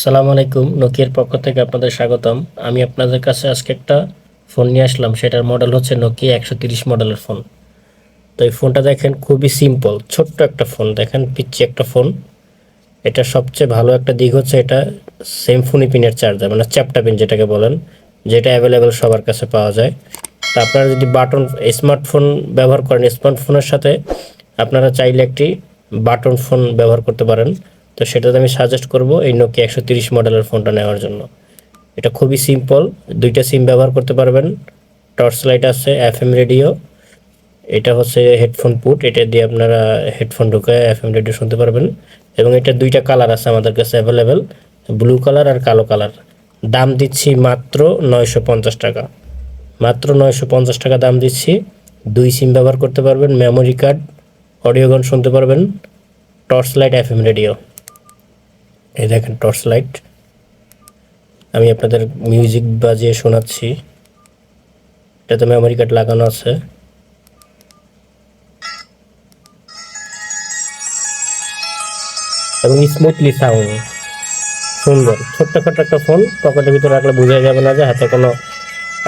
আসসালামু আলাইকুম, নোকিয়ার পক্ষ থেকে আপনাদের স্বাগতম। আমি আপনাদের কাছে আজকে একটা ফোন নিয়ে আসলাম, সেটার মডেল হচ্ছে নোকিয়া একশো তিরিশ মডেলের ফোন। তো এই ফোনটা দেখেন, খুবই সিম্পল ছোট্ট একটা ফোন। দেখেন পিচ্ছি একটা ফোন। এটা সবচেয়ে ভালো একটা দিক হচ্ছে এটা সেম ফোনি পিনের চার্জার মানে চ্যাপটা পিন যেটাকে বলেন, যেটা অ্যাভেলেবেল সবার কাছে পাওয়া যায়। তো আপনারা যদি বাটন স্মার্টফোন ব্যবহার করেন স্মার্টফোনের সাথে আপনারা চাইলে একটি বাটন ফোন ব্যবহার করতে পারেন। তো সেটাতে আমি সাজেস্ট করব এই নোকিয়া একশো তিরিশ মডেলের ফোনটা নেওয়ার জন্য। এটা খুবই সিম্পল দুইটা সিম ব্যবহার করতে পারবেন। টর্চ লাইট আছে এফ এম রেডিও এটা হচ্ছে হেডফোন পুট এটা দিয়ে আপনারা হেডফোন ঢুকে এফ এম রেডিও শুনতে পারবেন। এবং এটা দুইটা কালার আছে আমাদের কাছে অ্যাভেলেবেল ব্লু কালার আর কালো কালার দাম দিচ্ছি মাত্র নয়শো পঞ্চাশ টাকা। মাত্র নয়শো পঞ্চাশ টাকা দাম দিচ্ছি। দুই সিম ব্যবহার করতে পারবেন মেমোরি কার্ড অডিও গান শুনতে পারবেন torch light F M radio এই দেখেন টর্চ লাইট আমি আপনাদের মিউজিক বাজিয়ে শোনাচ্ছি। এটাতে মেমোরি কার্ড লাগানো আছে। এবং স্মুথলি সাউন্ড সুন্দর। ছোট্টখাটো একটা ফোন পকেটের ভিতরে রাখলে বোঝা যাবে না যে হাতে কোনো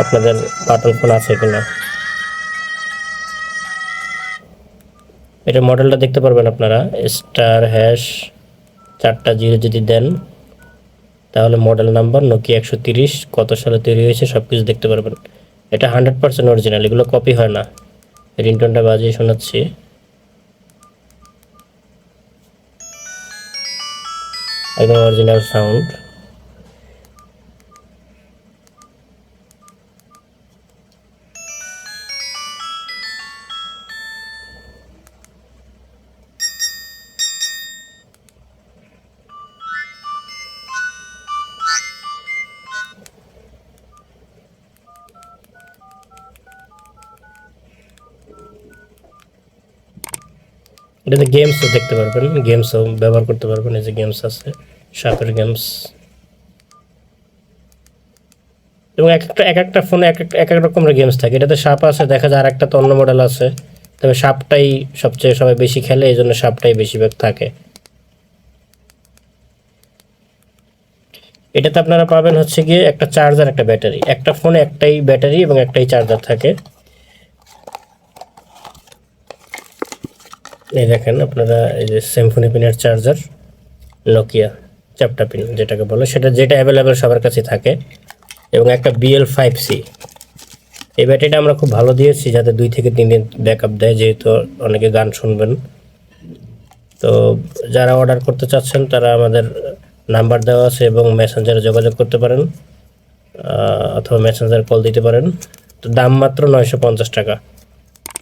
আপনাদের বাটন ফোন আছে কিনা। এটা মডেলটা দেখতে পারবেন আপনারা। স্টার হ্যাশ চারটা জিরো যদি দেন, তাহলে মডেল নাম্বার নোকিয়া একশো তিরিশ, কত সালে তৈরি হয়েছে সব কিছু দেখতে পারবেন। এটা হান্ড্রেড পার্সেন্ট অরিজিনাল এগুলো কপি হয় না। রিংটনটা বাজিয়ে শোনাচ্ছি। একদম অরিজিনাল সাউন্ড এটাতে গেমসও দেখতে পারবেন গেমসও ব্যবহার করতে পারবেন, এই যে গেমস আছে সাপের গেমস এবং এক একটা এক একটা ফোনে এক এক এক রকমের গেমস থাকে। এটাতে সাপ আছে, দেখা যায় আর একটা তো অন্য মডেল আছে। তবে সাপটাই সবচেয়ে সবাই বেশি খেলে, এই জন্য সাপটাই বেশিরভাগ থাকে। এটাতে আপনারা পাবেন হচ্ছে গিয়ে একটা চার্জার একটা ব্যাটারি একটা ফোনে একটাই ব্যাটারি এবং একটাই চার্জার থাকে। এই দেখেন আপনারা এই যে সিম্ফনি পিনের চার্জার নোকিয়া চ্যাপটা পিন যেটাকে বলে, সেটা যেটা অ্যাভেলেবেল সবার কাছে থাকে। এবং একটা বিএল ফাইভ সি এই ব্যাটারিটা আমরা খুব ভালো দিয়েছি, যাতে দুই থেকে তিন দিন ব্যাকআপ দেয়, যেহেতু অনেকে গান শুনবেন। তো যারা অর্ডার করতে চাচ্ছেন, তারা আমাদের নাম্বার দেওয়া আছে এবং মেসেঞ্জারে যোগাযোগ করতে পারেন অথবা মেসেঞ্জার কল দিতে পারেন। তো দাম মাত্র নয়শো পঞ্চাশ টাকা।